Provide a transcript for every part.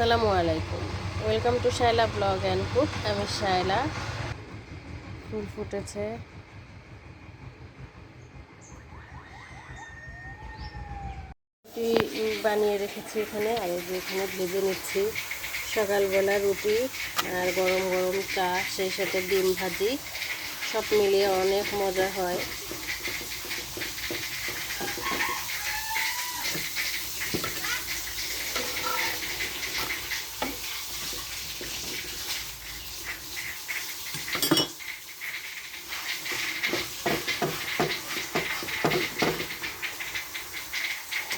আসসালামু আলাইকুম। Welcome to Shayla blog and cook আমি শায়লা ফুল ফুটেছে। রুটি বানিয়ে রেখেছি এখানে। আর যে এখানে ভেজে নিচ্ছি সকালবেলা রুটি আর গরম গরম চা, সেই সাথে ডিম ভাজি। সব মিলিয়ে অনেক মজা হয়।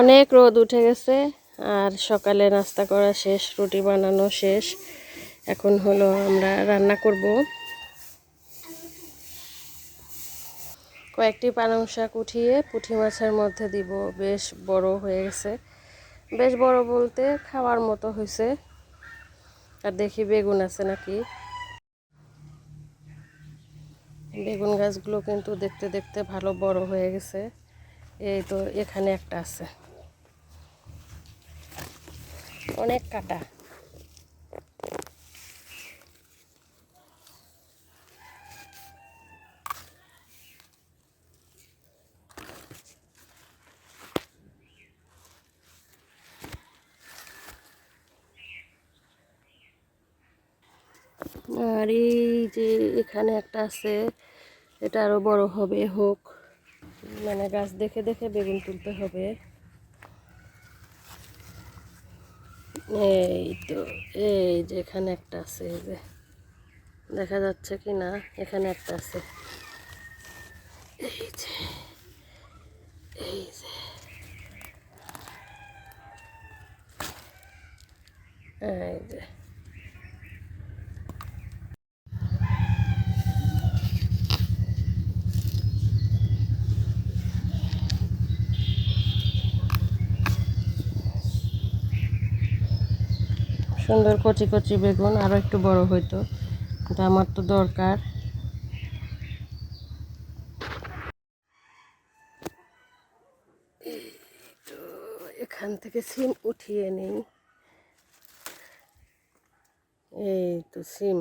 অনেক রোদ উঠে গেছে, আর সকালে নাস্তা করা শেষ, রুটি বানানো শেষ। এখন হলো আমরা রান্না করব। কয়েকটি পালং শাক উঠিয়ে পুঁটি মাছের মধ্যে দিব। বেশ বড় হয়ে গেছে। বেশ বড় বলতে খাওয়ার মতো হয়েছে। আর দেখি বেগুন আছে নাকি? বেগুন গাছগুলো কিন্তু দেখতে দেখতে ভালো বড় হয়ে গেছে। এই তো এখানে একটা আছে। অনেক কাটা। আর এই যে এখানে একটা আছে, এটা আরও বড় হবে, হোক। মানে গাছ দেখে দেখে বেগুন তুলতে হবে। এই তো এই যে এখানে একটা আছে, এই যে। দেখা যাচ্ছে কি না? এখানে একটা আছে। এই যে এই যে। এই যে। সুন্দর কচি কচি বেগুন আরও একটু বড় হইতো, কিন্তু আমার তো দরকার। তো এখান থেকে সিম উঠিয়ে নেই। এই তো সিম।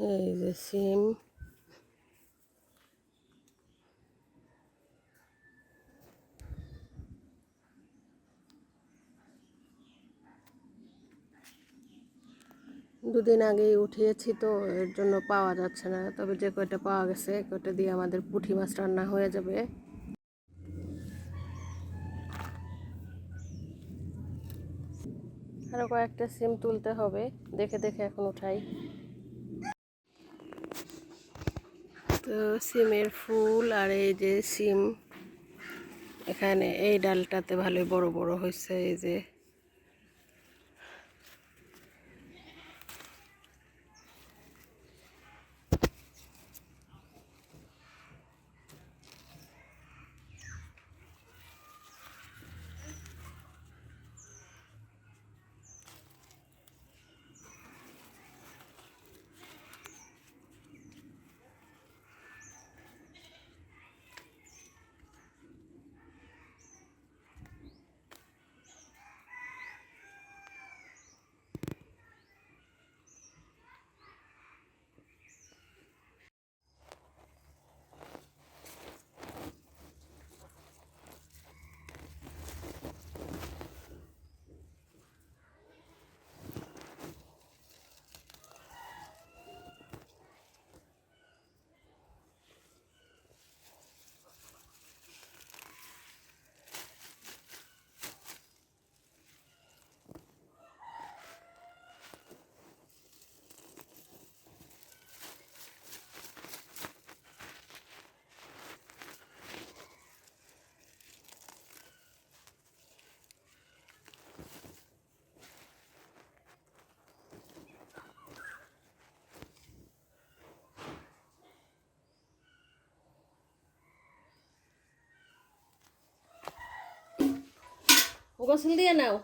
এই যে সিম। দুদিন আগেই উঠিয়েছি তো, এর জন্য পাওয়া যাচ্ছে না। তবে যে কয়টা পাওয়া গেছে কয়টা দিয়ে আমাদের পুঁটি মাছ রান্না হয়ে যাবে। আরও কয়েকটা সিম তুলতে হবে। দেখে দেখে এখন উঠাই। তো সিমের ফুল আর এই যে সিম, এখানে এই ডালটাতে ভালোই বড় বড় হয়েছে, এই যে গোসল দিয়ে নাও।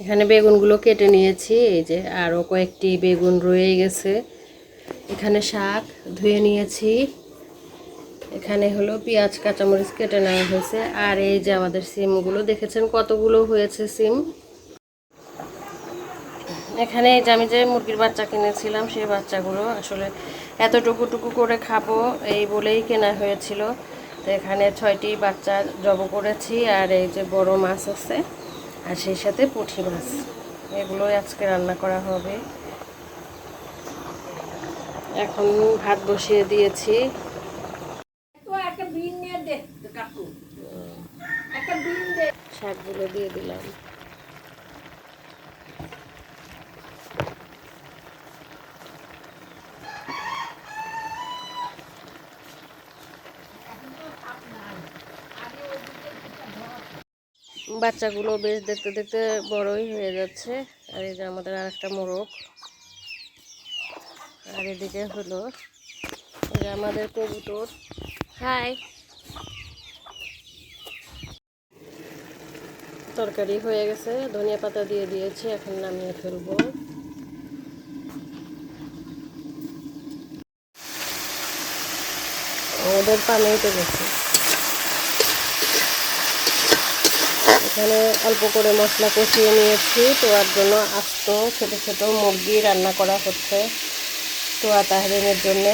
এখানে বেগুনগুলো কেটে নিয়েছি এই যে আরও কয়েকটি বেগুন রয়ে গেছে। এখানে শাক ধুয়ে নিয়েছি। এখানে হলো পেঁয়াজ কাঁচামরিচ কেটে নেওয়া হয়েছে। আর এই যে আমাদের সিমগুলো দেখেছেন কতগুলো হয়েছে সিম? এখানে এই যে আমি যে মুরগির বাচ্চা কিনেছিলাম সেই বাচ্চাগুলো আসলে এতটুকু টুকু করে খাব এই বলেই কেনা হয়েছিল। তো এখানে ছয়টি বাচ্চা জব করেছি আর এই যে বড় মাছ আছে আর সেই সাথে পুঁটি মাছ। এগুলোই আজকে রান্না করা হবে। এখন ভাত বসিয়ে দিয়েছি। শাকগুলো দিয়ে দিলাম। বাচ্চাগুলো বেশ দেখতে দেখতে বড়ই হয়ে যাচ্ছে। আর এই যে আমাদের আর একটা মোরগ। আর এদিকে হলো আমাদের কবুতর। হাই। তরকারি হয়ে গেছে। ধনিয়া পাতা দিয়ে দিয়েছি, এখন নামিয়ে ফেলব। ওদের পানি উঠে গেছে। এখানে অল্প করে মশলা কষিয়ে নিয়েছি, তোয়ার জন্য আস্ত ছোটো ছোটো মুরগি রান্না করা হচ্ছে তোয়া তাহরিনের জন্যে।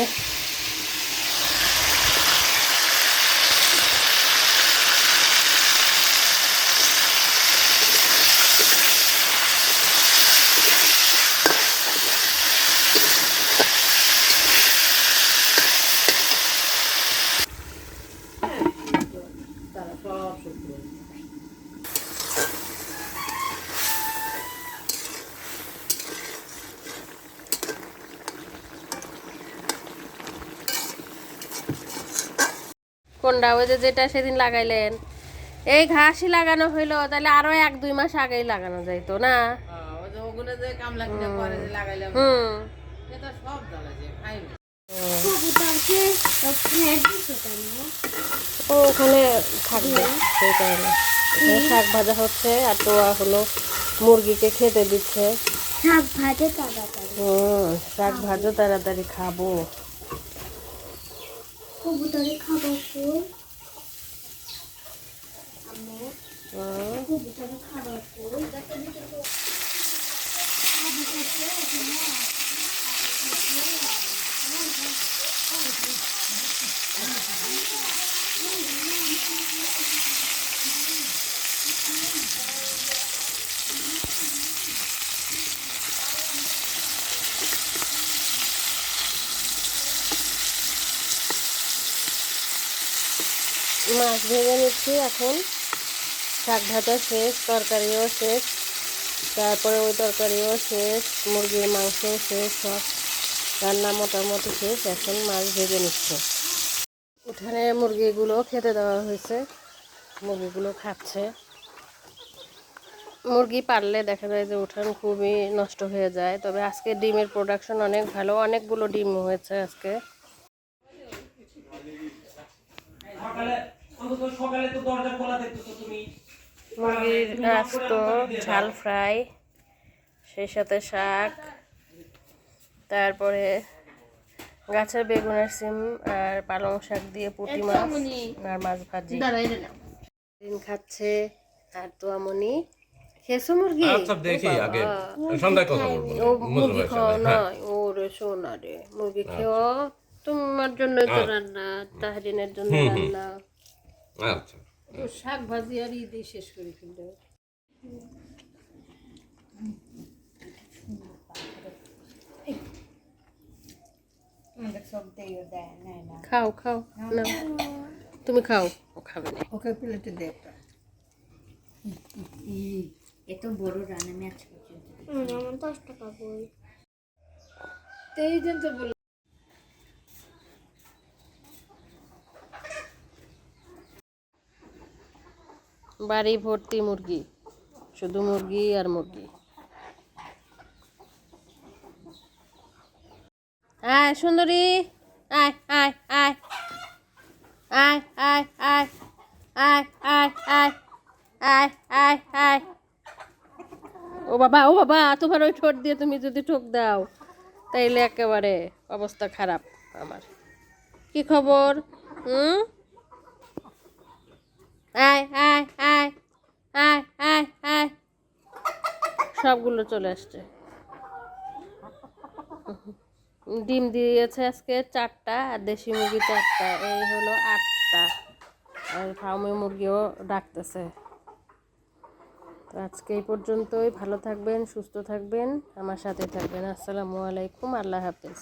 কোনটা ওই যে যেটা সেদিন লাগাইলেন। এই ঘাসই লাগানো হইল তাহলে আরও এক দুই মাস আগেই লাগানো যাইতো না? ওগুলো যে কামলা কিনা পরে যে লাগাইলাম হুম। ও ওখানে থাকবে সেই কারণে। এখানে শাক ভাজা হচ্ছে আর তোয়া হলো মুরগিকে খেতে দিচ্ছে। শাক ভাজে তাড়াতাড়ি। শাক ভাজো তাড়াতাড়ি খাব। 고무더리 카버고 안무 어. 고무더리 카버고 Thank you. মাছ ভেজে নিচ্ছি এখন। শাক ভাজা শেষ, তরকারিও শেষ, তারপরে ওই তরকারিও শেষ, মুরগির মাংস শেষ, সব রান্না মোটামুটি শেষ, এখন মাছ ভেজে নিচ্ছে। উঠানে মুরগিগুলো খেতে দেওয়া হয়েছে, মুরগিগুলো খাচ্ছে। মুরগি পারলে দেখা যায় যে উঠান খুবই নষ্ট হয়ে যায়, তবে আজকে ডিমের প্রোডাকশন অনেক ভালো, অনেকগুলো ডিম হয়েছে আজকে। সকালে তো দরজা খোলা দেখতেছো তুমি। মুরগির আস্ত ঝাল ফ্রাই সেই সাথে শাক তারপরে গাছের বেগুনের সিম আর পালং শাক দিয়ে পুঁটি মাছ আর মাছ ভাজি। দিন খাচ্ছে আর তো আমনি খেয়েছো মুরগি? আচ্ছা দেখি আগে সন্ধ্যায় কথা বলব ও মুরগি খাওয়া হ্যাঁ। নয়। ও রে সোনা রে মুরগি খেও। তোমার জন্যই তো রান্না তাহরিনের জন্য রান্না। আচ্ছা। শাক ভাজি আর ঈদই শেষ করে ফেলল খাও খাও না তুমি খাও। ও খাবে না। ওকে প্লেটে দে একটা। এত বড় রান্না আমি আজকে পর্যন্ত আমার দশ টাকা বই। বাড়ি ভর্তি মুরগি, শুধু মুরগি আর মুরগি। আয় সুন্দরী, আয় আয় আয়। আয় আয় আয় আয় আয় আয় আয় আয় আয়। ও বাবা ও বাবা, তোমার ওই ঠোঁট দিয়ে তুমি যদি ঠোক দাও, তাইলে একেবারে অবস্থা খারাপ আমার। কি খবর? হুম? আয় আয় আয় আয় আয় আয়। সবগুলো চলে আসছে। ডিম দিয়েছে আজকে চারটা আর দেশি মুরগি চারটা। এই হলো আটটা। আর ফার্মি মুরগিও ডাকতেছে। তো আজকে এই পর্যন্তই। ভালো থাকবেন, সুস্থ থাকবেন, আমার সাথে থাকবেন। আসসালামু আলাইকুম, আল্লাহ হাফেজ।